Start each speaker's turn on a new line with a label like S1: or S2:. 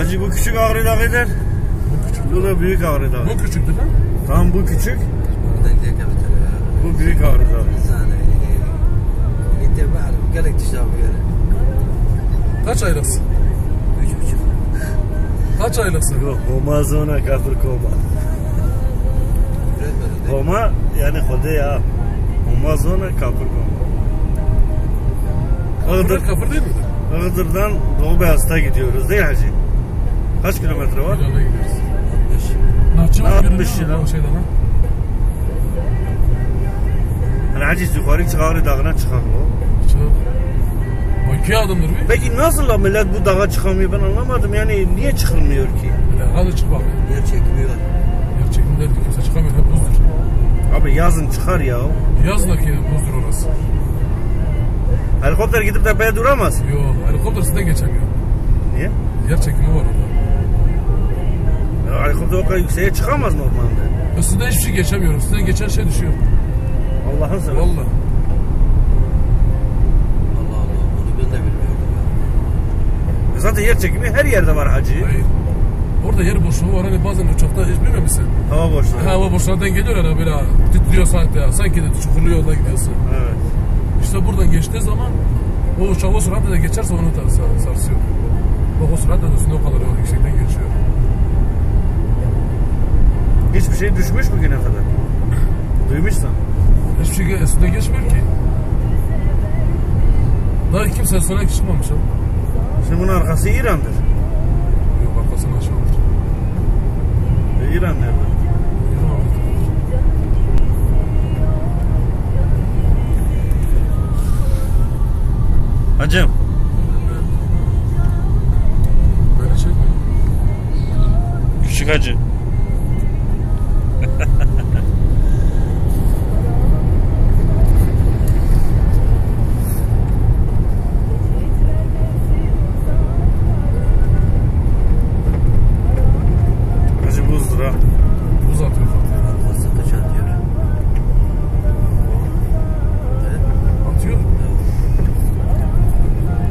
S1: Hacı bu küçük Ağrı Dağı'dır.
S2: Bu küçük.
S1: Bu da büyük Ağrı Dağı.
S2: Bu küçük değil mi?
S1: Tamam bu küçük, bu büyük Ağrı Dağı.
S3: Sana Gitti bari. Gerek dışarı bu yere.
S2: Kaç aylıksın?
S3: Üç buçuk.
S2: Kaç aylıksın?
S1: Yok, Koma zona kafir koma. Koma yani Kode ya. Koma zona kafir koma. Iğdır,
S2: kafır değil miydi?
S1: Iğdır'dan Doğu Beyazıt'a gidiyoruz değil mi Hacı? Kaç kilometre var?
S2: Yanına gidiyoruz. Narçı
S1: Ne
S2: var
S1: yapmış
S2: görünüyor
S1: ya?
S2: mu o şeyden ha?
S1: Hani Hacı yukarı çık Ağrı Dağı'na çıkalım o.
S2: Çok. Bu iki adımdır bir.
S1: Peki nasıl la millet bu dağa çıkamıyor ben anlamadım yani niye çıkılmıyor ki?
S2: Hadi çık bak.
S3: Yer çekmiyor.
S2: Yer çekimler kimse çıkamıyor. Hep buzdur.
S1: Abi yazın çıkar ya.
S2: Yazla ki buzdur orası.
S1: Helikopter gidip tepeye duramaz.
S2: Yok helikopter sizden geçemiyor.
S1: Niye?
S2: Yer çekimi var orada.
S1: Ya, helikopter o kadar yükseğe çıkamaz normalde.
S2: Üstünden hiçbir şey geçemiyor. Sizden geçen şey düşüyor.
S1: Allah'ın seversen.
S2: Valla.
S3: Allah Allah. Bunu ben de bilmiyorum. ya.
S1: Zaten yer çekimi her yerde var hacı.
S2: Hayır. Orada yer boşluğu var. Hani bazen uçakta hiç bilmiyor musun?
S1: Hava boşluğu.
S2: Hava boşluğundan geliyor ya böyle titriyor sanki ya. Sanki de çukurlu yolda gidiyorsun.
S1: Evet.
S2: İşte buradan geçtiği zaman o uçak o süratle de geçerse onu da sar- sarsıyor. Bak o süratle de üstünde o kadar yol yüksekten geçiyor.
S1: Şey düşmüş bugüne kadar. Duymuşsan.
S2: Hiçbir şey üstünde geçmiyor ki. Daha kimse sonra çıkmamış ha.
S1: Şimdi bunun arkası İran'dır.
S2: Yok arkasına aşağıdır.
S1: E, İran nerede? Hacım.
S2: Böyle çekme.
S1: Küçük hacı. 哥不算太好